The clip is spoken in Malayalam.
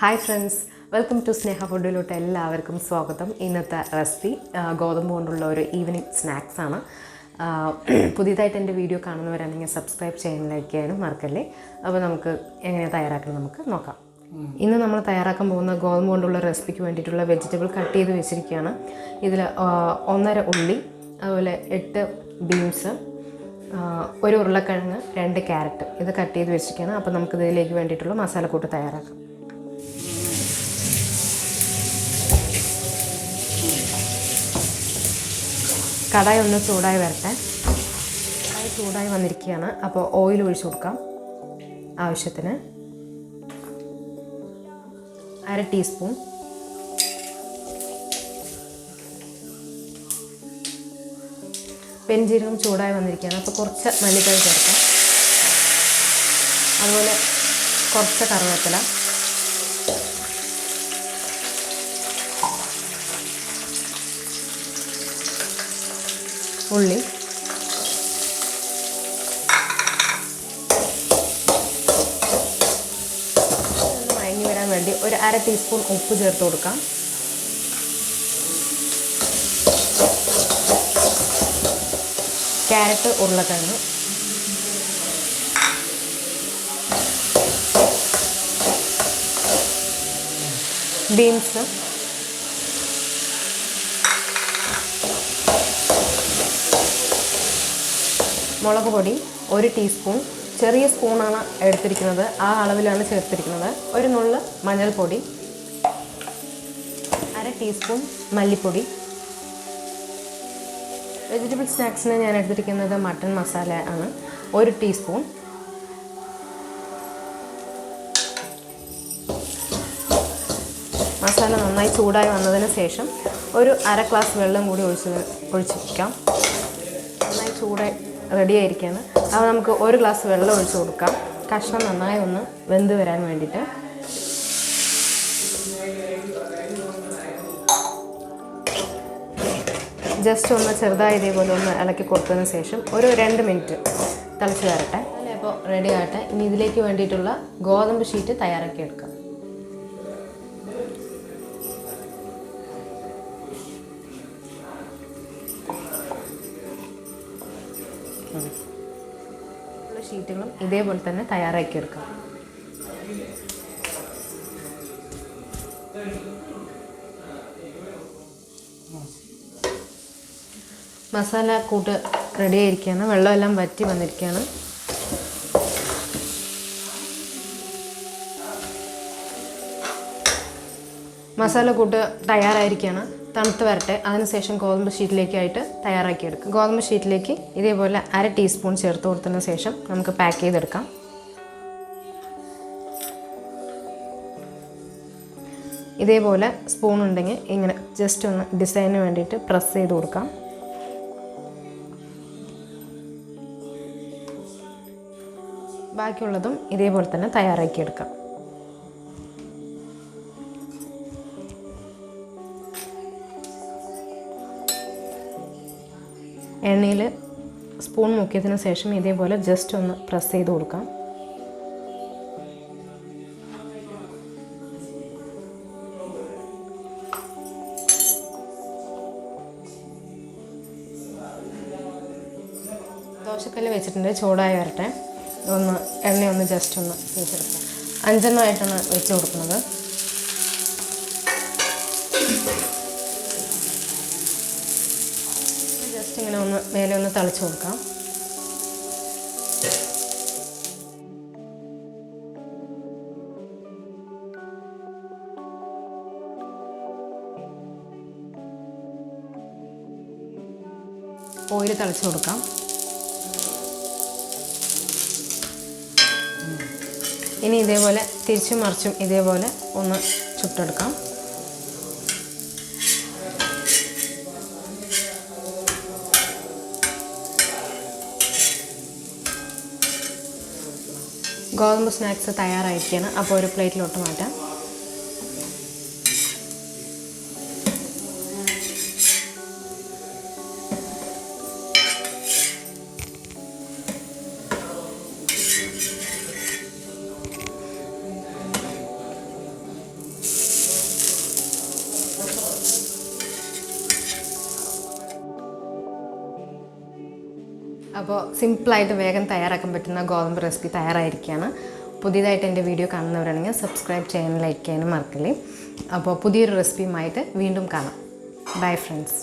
Hi friends welcome to Sneha ഫുഡിലോട്ട് എല്ലാവർക്കും സ്വാഗതം. ഇന്നത്തെ റെസിപ്പി ഗോതമ്പ് കൊണ്ടുള്ള ഒരു ഈവനിങ് സ്നാക്സ് ആണ്. പുതിയതായിട്ട് എന്റെ വീഡിയോ കാണുന്നവരാണെങ്കിൽ സബ്സ്ക്രൈബ് ചെയ്യാൻ ലൈക്ക് ചെയ്യാനും മറക്കല്ലേ? അപ്പോൾ നമുക്ക് എങ്ങനെയാണ് തയ്യാറാക്കുന്നത് നമുക്ക് നോക്കാം. ഇന്ന് നമ്മൾ തയ്യാറാക്കാൻ പോകുന്ന ഗോതമ്പ് കൊണ്ടുള്ള റെസിപ്പിക്ക് വേണ്ടിയിട്ടുള്ള വെജിറ്റബിൾ കട്ട് ചെയ്ത് വെച്ചിരിക്കുകയാണ്. ഇതിൽ ഒന്നര ഉള്ളി അതുപോലെ എട്ട് ബീൻസ് ഒരു ഉരുളക്കിഴങ്ങ് രണ്ട് ക്യാരറ്റ് ഇത് കട്ട് ചെയ്ത് വെച്ചിരിക്കുകയാണ്. അപ്പോൾ നമുക്ക് ഇതിലേക്ക് വേണ്ടിയിട്ടുള്ള മസാലക്കൂട്ട് തയ്യാറാക്കാം. കടായി ഒന്ന് ചൂടായി വരട്ടെ. കടായി ചൂടായി വന്നിരിക്കുകയാണ്. അപ്പോൾ ഓയിൽ ഒഴിച്ചു കൊടുക്കാം ആവശ്യത്തിന്. അര ടീസ്പൂൺ പെൻജീരകം ചൂടായി വന്നിരിക്കുകയാണ്. അപ്പോൾ കുറച്ച് മല്ലിക്കായ് ചേർക്കാം. അതുപോലെ കുറച്ച് കറിവേപ്പില. ഉള്ളി. ഒന്ന് വഴങ്ങി വരാൻ വേണ്ടി ഒരു അര ടീസ്പൂൺ ഉപ്പ് ചേർത്ത് കൊടുക്കാം. ക്യാരറ്റ് ഉരുളക്കിഴങ്ങ്. ബീൻസ്. മുളക് പൊടി ഒരു ടീസ്പൂൺ ചെറിയ സ്പൂണാണ് എടുത്തിരിക്കുന്നത്. ആ അളവിലാണ് ചേർത്തിരിക്കുന്നത്. ഒരു നുള്ള് മഞ്ഞൾപ്പൊടി. അര ടീസ്പൂൺ മല്ലിപ്പൊടി. വെജിറ്റബിൾ സ്നാക്സിന് ഞാൻ എടുത്തിരിക്കുന്നത് മട്ടൺ മസാല ആണ്. ഒരു ടീസ്പൂൺ മസാല നന്നായി ചൂടായി വന്നതിന് ശേഷം ഒരു അര ഗ്ലാസ് വെള്ളം കൂടി ഒഴിച്ച് ഒഴിച്ച് ചൂടായി റെഡി ആയിരിക്കുകയാണ്. അപ്പോൾ നമുക്ക് ഒരു ഗ്ലാസ് വെള്ളം ഒഴിച്ച് കൊടുക്കാം. കഷ്ണം നന്നായി ഒന്ന് വെന്ത് വരാൻ വേണ്ടിയിട്ട്. ജസ്റ്റ് ഒന്ന് ചെറുതായി ഇതേപോലെ ഒന്ന് ഇളക്കി കൊടുത്തതിന് ശേഷം ഒരു രണ്ട് മിനിറ്റ് തിളച്ച് അല്ലേ? അപ്പോൾ റെഡി ആകട്ടെ. ഇനി ഇതിലേക്ക് വേണ്ടിയിട്ടുള്ള ഗോതമ്പ് ഷീറ്റ് തയ്യാറാക്കി എടുക്കാം. ഷീറ്റുകളും ഇതേപോലെ തന്നെ തയ്യാറാക്കി എടുക്കാം. മസാല കൂട്ട് റെഡി ആയിരിക്കുകയാണ്. വെള്ളമെല്ലാം വറ്റി വന്നിരിക്കുകയാണ്. മസാല കൂട്ട് തയ്യാറായിരിക്കുകയാണ്. തണുത്ത് വരട്ടെ. അതിനുശേഷം ഗോതമ്പ് ഷീറ്റിലേക്കായിട്ട് തയ്യാറാക്കിയെടുക്കും. ഗോതമ്പ് ഷീറ്റിലേക്ക് ഇതേപോലെ അര ടീസ്പൂൺ ചേർത്ത് കൊടുത്തതിന് ശേഷം നമുക്ക് പാക്ക് ചെയ്തെടുക്കാം. ഇതേപോലെ സ്പൂൺ ഉണ്ടെങ്കിൽ ഇങ്ങനെ ജസ്റ്റ് ഒന്ന് ഡിസൈനിന് വേണ്ടിയിട്ട് പ്രസ് ചെയ്ത് കൊടുക്കാം. ബാക്കിയുള്ളതും ഇതേപോലെ തന്നെ തയ്യാറാക്കിയെടുക്കാം. എണ്ണയിൽ സ്പൂൺ മുക്കിയതിന് ശേഷം ഇതേപോലെ ജസ്റ്റ് ഒന്ന് പ്രസ് ചെയ്ത് കൊടുക്കാം. ദോശക്കല്ല് വെച്ചിട്ടുണ്ട് ചൂടായി വരട്ടെ. ഒന്ന് എണ്ണയൊന്ന് ജസ്റ്റ് ഒന്ന് തേച്ചെടുക്കാം അഞ്ചെണ്ണമായിട്ടാണ് വെച്ച് കൊടുക്കുന്നത്. ഒന്ന് മേലെ ഒന്ന് തളിച്ച് കൊടുക്കാം. ഓയിൽ തളിച്ച് കൊടുക്കാം. ഇനി ഇതേപോലെ തിരിച്ചും മറിച്ചും ഇതേപോലെ ഒന്ന് ചുട്ടെടുക്കാം. ഗോതമ്പ് സ്നാക്സ് തയ്യാറായിരിക്കുകയാണ്. അപ്പോൾ ഒരു പ്ലേറ്റിലോട്ട് മാറ്റാം. അപ്പോൾ സിമ്പിളായിട്ട് വേഗം തയ്യാറാക്കാൻ പറ്റുന്ന ഗോതമ്പ് റെസിപ്പി തയ്യാറായിരിക്കുകയാണ്. പുതിയതായിട്ട് എന്റെ വീഡിയോ കാണുന്നവരാണെങ്കിൽ സബ്സ്ക്രൈബ് ചെയ്യാനും ലൈക്ക് ചെയ്യാനും മറക്കില്ലേ. അപ്പോൾ പുതിയൊരു റെസിപ്പിയുമായിട്ട് വീണ്ടും കാണാം. Bye friends.